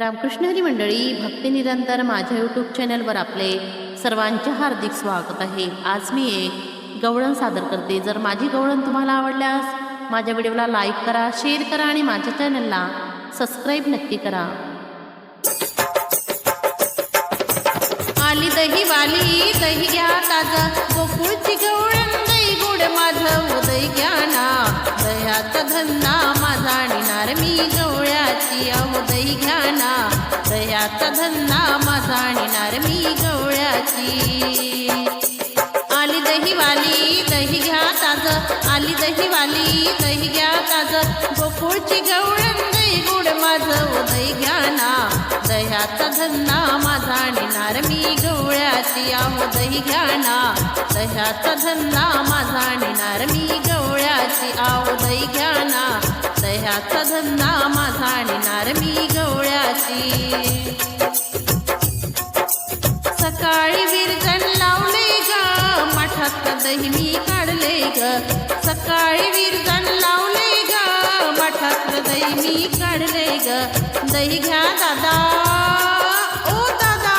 रामकृष्ण हरी मंडळी भक्ती निरंतर माझ्या यूट्यूब चॅनलवर आपले सर्वांचे हार्दिक स्वागत आहे. आज मी एक गवळण सादर करते. जर माझी गवळण तुम्हाला आवडल्यास माझ्या व्हिडिओला लाईक करा शेअर करा आणि माझ्या चॅनलला सबस्क्राईब नक्की करा. आली दही वाली दही घ्या ताजा. गोकुळची गवळण दही गोड माझं उदय घ्या ना. दह्याचा धंदा माझा आणणार मी गवळ्याची दह्याचा धंदा माझा आणणार मी गवळ्याची. आली दहीवाली दही घ्या ताज. आली दहीवाली दही घ्या ताज. गोकुळची गवळण दही गोड माझं उदय घ्या ना. दह्याचा धंदा माझा आणणार मी गवळ्याची. आहो दही घ्या ना. दह्याचा धंदा माझा आणणार मी गवळ्याची. आहो दही घ्या ना. दह्याचा धंदा माझा आणणार मी गवळ्याची. सकाळी विरजण लावले ग मठात दही मी काढले ग. सकाळी विरजण लावले ग मठात दही मी काढले ग. दही घ्या दादा ओ दादा.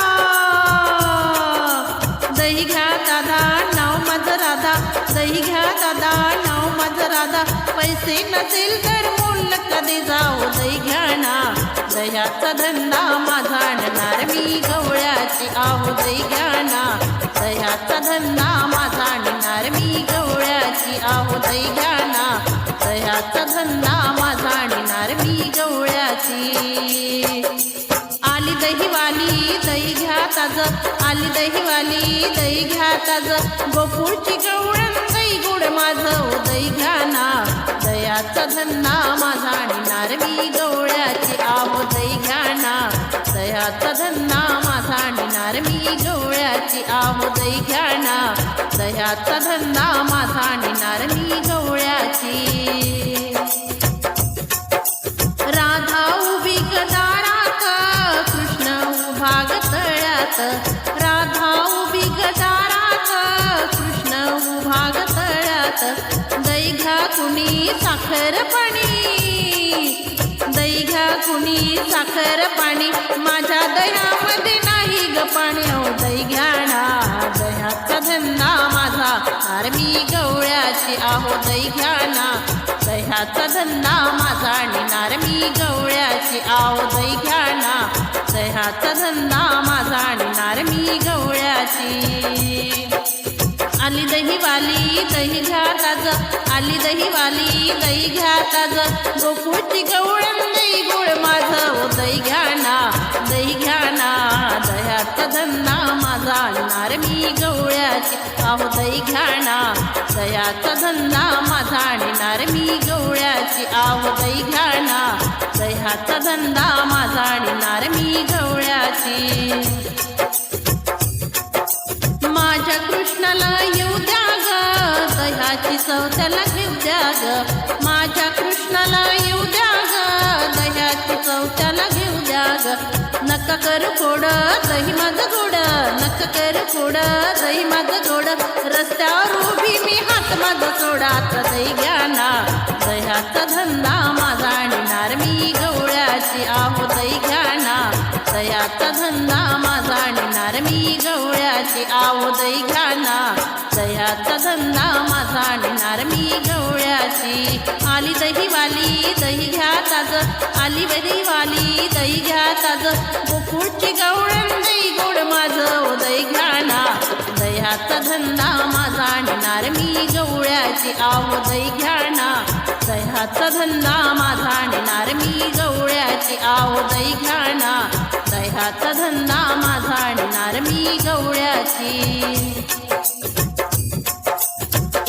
दही घ्या दादा नाव माझं राधा. दही घ्या दादा नाव माझं राधा. पैसे नसेल तर मुलं कधी जाऊ दही घ्या ना दह्याचा धंदा माझा आणणार मी गवळ्याची आहो दही घ्या ना दह्याचा धंदा माझा आणणार मी गवळ्याची आहो दही घ्या ना दह्याचा धंदा माझा आणणार मी गवळ्याची. आली दही वाली दही घ्या ताज. गोकुळची गवळण दही गुड माझं. दही घ्या ना. दयाचा धंदा माझा आणि मी गवळ्याची आहो दही घ्या ना. दयाचा धंदा माझा आणि मी गवळ्याची आहो दही घ्या ना. दयाचा धंदा माझा आणि मी गवळ्याची. राधा उभी गदारात कृष्ण उभा तळ्यात घ्या कुणी साखरपणी दै घ्या कुणी साखरपाणी माझ्या दह्यामध्ये नाही ग पाणी अहो घ्या ना दह्याचा धंदा माझा आर्मी गवळ्याची आहो दही घ्या ना दह्याचा धंदा माझा आणि मी गवळ्याची आहो दही घ्या ना दह्याचा धंदा गवळ्याची आली दही वाली दही घ्या ताज आली दही वाली दही घ्या ताज गोकुळची गवळण दही गोड माझं. ओ दही घ्या ना दही घ्या ना दह्याचा धंदा माझा. आणणार मी गवळ्याची. आहो दही घ्या ना दह्याचा धंदा माझा. आणणार मी गवळ्याची. आहो दही घ्या ना दह्याचा धंदा माझा. आणणार मी गवळ्याची. दह्याची त्याला घेऊ द्या ग. माझ्या कृष्णाला येऊ द्या ग. दह्याची चौथ्याला घेऊ द्या ग. नका कर गोड दही माझं गोड. नका कर गोड दही माझं गोड. रस्त्यावर उभी मी हात माझं सोडा. आता दही घ्या ना. दह्याचा धंदा माझा दह्याचा धंदा माझा आणणार मी गवळ्याची आवदई घाना दह्याचा धंदा माझा आणणार मी गवळ्याची. आली दही वाली दही घ्या ताज. आली दही वाली दही घ्या ताज. गोकुळची गवळंदई दही गोड माझं ओ घाना दह्याचा धंदा माझा आणणार मी गवळ्याची आवदई घाना दह्याचा धंदा माझा आणणार मी गवळ्याची आवदई घाणा दह्याचा धंदा माझा आणणार मी गवळ्याची.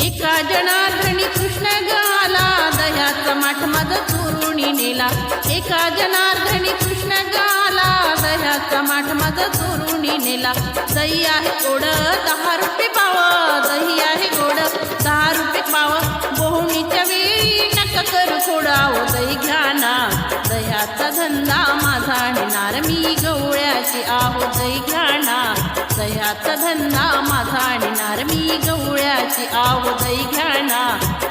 एका जनार्दनी कृष्ण गाला दह्याचा माठ माझा चोरुणी नेला. एका जनार्दनी कृष्ण गाला दह्याचा माठ माझा चोरुणी नेला. दही आहे गोड दहा रुपये पाव दही आहे गोड दहा रुपये पाव. बोहणीच्या वेळी नका करू थोडाव दही घ्या ना. दह्याचा धंदा माझा आणणार मी गवळ्याची आव दही घ्याना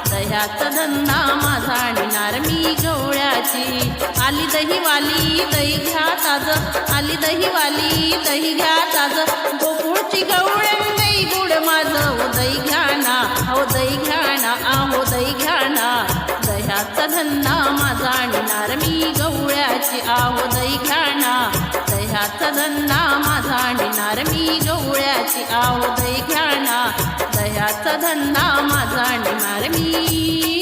दह्याचा धंदा माझा आणणार मी गवळ्याची. आली दहीवाली दही घ्या ताज. आली दहीवाली दही घ्या ताज. गोकुळची गवळण दही गुड माझं हो दही घ्याना हो दही घ्याना आहो दही घ्याना दह्याचा धंदा आओ दही घ्या ना दह्याचा धंदा माझा आणि मार मी.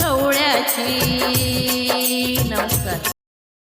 गवळ्याची